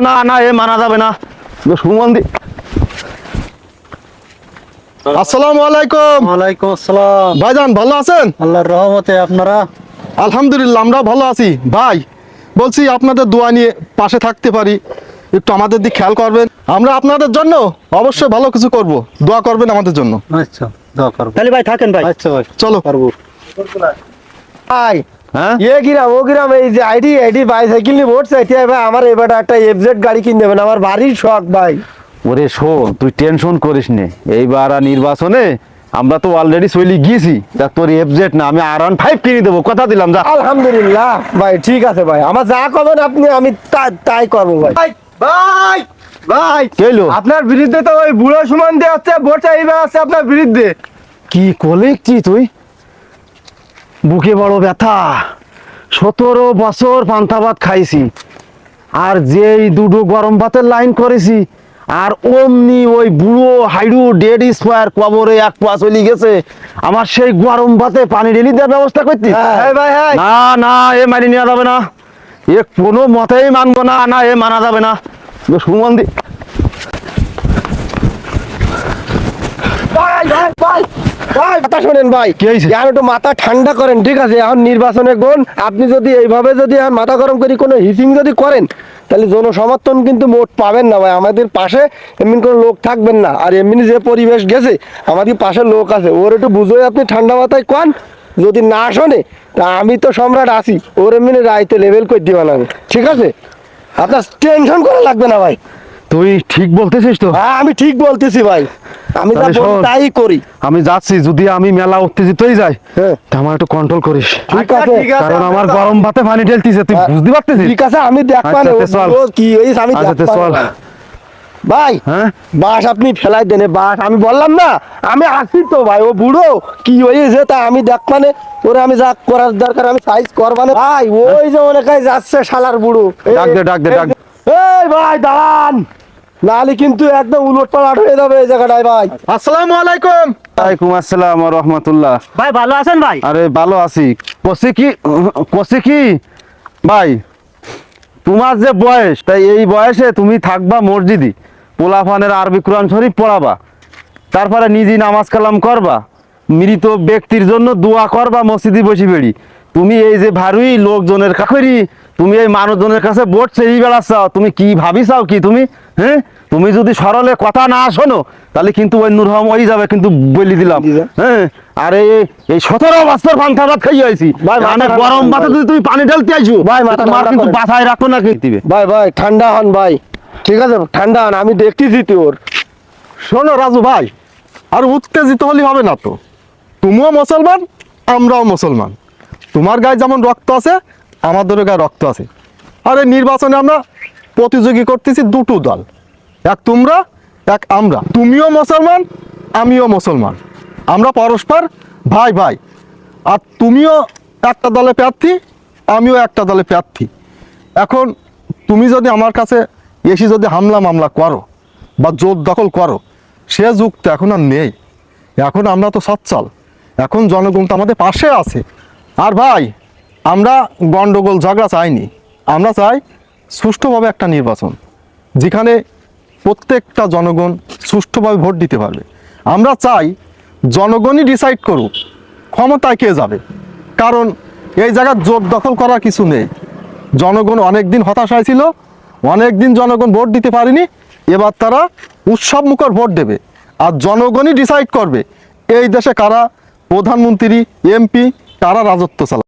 না না এ মানা যাবে না। সুমন্দি আসসালামু আলাইকুম। ওয়ালাইকুম আসসালাম। ভাইজান ভালো আছেন? আল্লাহর রহমতে আপনারা? আলহামদুলিল্লাহ আমরা ভালো আছি। ভাই বলছি আপনাদের দোয়া নিয়ে পাশে থাকতে পারি। একটু আমাদের দিক খেয়াল করবেন। আমরা আপনাদের জন্য অবশ্যই ভালো কিছু করব। দোয়া করবেন আমাদের জন্য। আচ্ছা দোয়া করব। তাহলে ভাই থাকেন ভাই। আচ্ছা ভাই চলো। পারব ভাই হ্যাঁ? এ গ্রাম ও গ্রাম এই যে আইডি আইডি বাইসাইকেল নিয়ে ভোট চাইতে হবে আমার এবার একটা এফজেড গাড়ি কিনে দেবেন আমার বাড়ির শখ ভাই। ওরে শোন তুই টেনশন করিস নে। এইবার আর নির্বাচনে আমরা তো অলরেডি চলে গিয়েছি। তা তোর এফজেড না আমি আর ওয়ান ফাইভ কিনে দেবো কথা দিলাম যা। আলহামদুলিল্লাহ ভাই ঠিক আছে ভাই। আমার যা করবেন আপনি আমি তা- তাই করব ভাই। ভাই ভাই কেলো আপনার বিরুদ্ধে তো ওই বুড়ো সুমন দিয়ে হচ্ছে ভোট চাইবে আছে আপনার বিরুদ্ধে। কি কলেকছি তুই? বুকে বড় ব্যথা। সতেরো বছর পান্তা ভাত খাইছি। আর যেই দুটো গরম ভাতের লাইন করেছি আর অমনি ওই বুড়ো হাইডু ডেড স্কোয়ার কবরে এক পা চলে গেছে। আমার সেই গরম ভাতে পানি ঢেলি দেওয়ার ব্যবস্থা করতি হ্যাঁ। ভাই হ্যাঁ। না না এ মানি নেওয়া যাবে না। এ কোনো মতেই মানবো না না এ মানা যাবে না। সুমন্দি ভাই ভাই ভাই ভাই কথা শোনেন ভাই? এখন একটু মাথা ঠান্ডা করেন ঠিক আছে? এখন নির্বাচনে কোন আপনি যদি এইভাবে যদি এখন মাথা গরম করে কোনো হিসিং যদি করেন তাহলে জনসমর্থন কিন্তু মোট পাবেন না ভাই। আমাদের পাশে এমনি কোনো লোক থাকবেন না। আর এমনি যে পরিবেশ গেছে আমাদের পাশে লোক আছে। ওর একটু বুঝোই আপনি ঠান্ডা মাথায় কন। যদি না শোনে তা আমি তো সম্রাট আছি। ওর এমনি রাইতে লেভেল করে দিবেন আমি। ঠিক আছে? আপনার টেনশন করা লাগবে না ভাই। তুই ঠিক বলতেছিস তো? হ্যাঁ আমি ঠিক বলতেছি ভাই। আমি যা বলি তাই করি। আমি যাচ্ছি যদি আমি মেলা উত্তেজিতই যাই হ্যাঁ। তা আমার একটু কন্ট্রোল করিস। ঠিক আছে কারণ আমার গরম ভাতে পানি ঢেলতিছে তুই হ্যাঁ। বুঝতে পারতেছিস? ঠিক আছে আমি আচ্ছা, কি হইছে আমি আচ্ছা, চল। ভাই হ্যাঁ? বাস আপনি ফেলাই দেনে বাস আমি বললাম না আমি আসি তো ভাই ও বুড়ো কি হয়েছে তা আমি দেখ মানে ওরে আমি যা করার দরকার আমি সাইজ করবানে। ভাই ওই যে অনেকাই যাচ্ছে শালার বুড়ো। ডাক দে, ডাক দে, ডাক দে। এই ভাই দাঁড়ান। নাহলে কিন্তু একদম উলট পালট হয়ে যাবে এই জায়গাটায় ভাই। আসসালামু আলাইকুম। ওয়ালাইকুম আসসালাম ওয়া রাহমাতুল্লাহ। ভাই ভালো আছেন ভাই? আরে ভালো আছি। কষে কি কষে কি? ভাই তোমার যে বয়স তাই এই বয়সে তুমি থাকবা মসজিদি। পোলাফানের আরবি কোরআন শরীফ পড়াবা। তারপরে নিজে নামাজ কালাম করবা। মৃত ব্যক্তির জন্য দোয়া করবা মসজিদি বসে বেড়ি। তুমি এই যে ভারুই লোকজনের কাকরি তুমি এই মানুষজনের কাছে ভোট চেয়ে বেড়াচ্ছাও তুমি কি ভাবিছাও কি তুমি? হ্যাঁ? তুমি যদি সরলে কথা না শোনো তাহলে কিন্তু ওই নুরহম হয়ে যাবে কিন্তু বলি দিলাম। হ্যাঁ? আরে এই- সতেরো বছর পান্থা ভাত খাই মানে ঠান্ডা গরম ভাতে যদি তুমি পানি ঢালতে আইছো ভাই, মাথা তোমার কিন্তু। বাসায় রাখো না কি দিবে? ভাই ভাই ঠান্ডা হন ভাই। ঠিক আছে ঠান্ডা হন আমি দেখতেছি তোর শোনো রাজু ভাই আর উত্তেজিত হলে হবে না তো। তুমিও মুসলমান আমরাও মুসলমান। তোমার গায়ে যেমন রক্ত আছে আমাদেরও গায়ে রক্ত আছে। আর নির্বাচনে আমরা প্রতিযোগী করতেছি দুটো দল। এক তোমরা, এক আমরা। তুমিও মুসলমান, আমিও মুসলমান। আমরা পরস্পর ভাই ভাই। আর তুমিও একটা দলে প্রার্থী, আমিও একটা দলে প্রার্থী। এখন তুমি যদি আমার কাছে এসে যদি হামলা মামলা করো বা জোর দখল করো, সে যুগ তো এখন আর নেই। এখন আমরা তো সচ্ছল। এখন জনগণ তো আমাদের পাশে আছে। আর ভাই আমরা গন্ডগোল, ঝগড়া চাইনি। আমরা চাই সুষ্ঠুভাবে একটা নির্বাচন, যেখানে প্রত্যেকটা জনগণ সুষ্ঠুভাবে ভোট দিতে পারবে। আমরা চাই জনগণই ডিসাইড করুক ক্ষমতায় কে যাবে। কারণ এই জায়গার জোর দখল করার কিছু নেই। জনগণ অনেক দিন হতাশায় ছিল অনেক দিন জনগণ ভোট দিতে পারেনি, এবার তারা উৎসব মুখর ভোট দেবে। আর জনগণই ডিসাইড করবে, এই দেশে কারা প্রধানমন্ত্রী, এমপি, কারা রাজত্ব চালাবে।